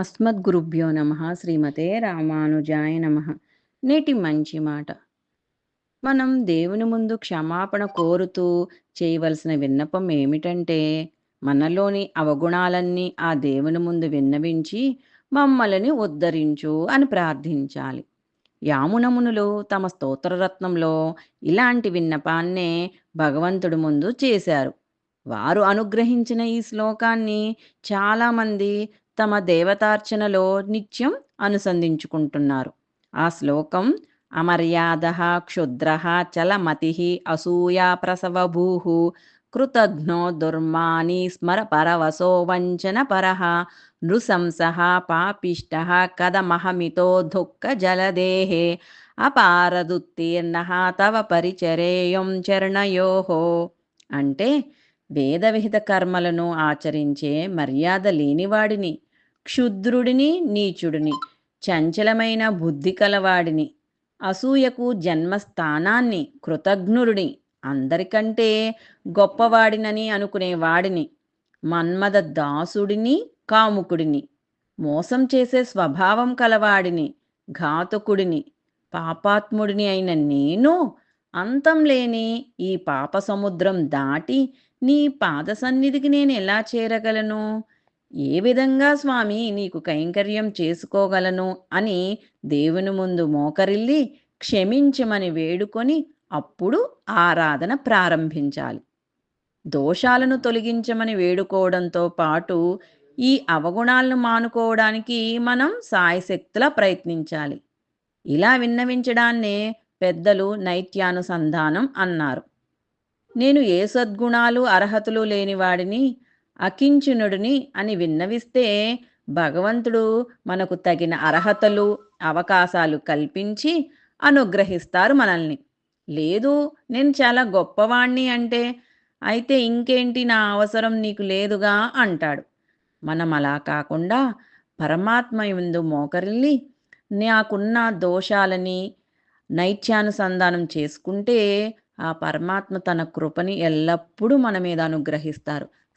అస్మద్గురుభ్యో నమ. శ్రీమతే రామానుజాయ నమ. నేటి మంచి మాట. మనం దేవుని ముందు క్షమాపణ కోరుతూ చేయవలసిన విన్నపం ఏమిటంటే మనలోని అవగుణాలన్నీ ఆ దేవుని ముందు విన్నవించి మమ్మల్ని ఉద్ధరించు అని ప్రార్థించాలి. యామునమునులు తమ స్తోత్రరత్నంలో ఇలాంటి విన్నపాన్నే భగవంతుడి ముందు చేశారు. వారు అనుగ్రహించిన ఈ శ్లోకాన్ని చాలామంది తమ దేవతార్చనలో నిత్యం అనుసంధించుకుంటున్నారు. ఆ శ్లోకం అమర్యాద క్షుద్ర చలమతి అసూయా ప్రసవభూ కృతఘ్నో దుర్మాని స్మర పరవసో వంచన పర నృశంస పాపిష్ట కదమహమితో దుఃఖ జలదేహే అపారదుత్తీర్ణ తవ పరిచరేయం చరణయో అంటే వేదవిహిత కర్మలను ఆచరించే మర్యాద లేనివాడిని. క్షుద్రుడిని నీచుడిని చంచలమైన బుద్ధి కలవాడిని అసూయకు జన్మస్థానాన్ని కృతజ్ఞుడిని అందరికంటే గొప్పవాడినని అనుకునేవాడిని మన్మద దాసుడిని కాముకుడిని మోసం చేసే స్వభావం కలవాడిని ఘాతకుడిని పాపాత్ముడిని అయిన నేను అంతం లేని ఈ పాప సముద్రం దాటి నీ పాద సన్నిధికి నేను ఎలా చేరగలను? ఏ విధంగా స్వామి నీకు కైంకర్యం చేసుకోగలను అని దేవుని ముందు మోకరిల్లి క్షమించమని వేడుకొని అప్పుడు ఆరాధన ప్రారంభించాలి. దోషాలను తొలగించమని వేడుకోవడంతో పాటు ఈ అవగుణాలను మానుకోవడానికి మనం సాయశక్తులా ప్రయత్నించాలి. ఇలా విన్నవించడాన్నే పెద్దలు నైత్యానుసంధానం అన్నారు. నేను ఏ సద్గుణాలు అర్హతలు లేనివాడిని అకించునుడిని అని విన్నవిస్తే భగవంతుడు మనకు తగిన అర్హతలు అవకాశాలు కల్పించి అనుగ్రహిస్తారు మనల్ని. లేదు నేను చాలా గొప్పవాణ్ణి అంటే అయితే ఇంకేంటి నా అవసరం నీకు లేదుగా అంటాడు. మనం అలా కాకుండా పరమాత్మ ముందు మోకరిల్లి నాకున్న దోషాలని నైత్యానుసంధానం చేసుకుంటే ఆ పరమాత్మ తన కృపని ఎల్లప్పుడూ మన మీద అనుగ్రహిస్తారు.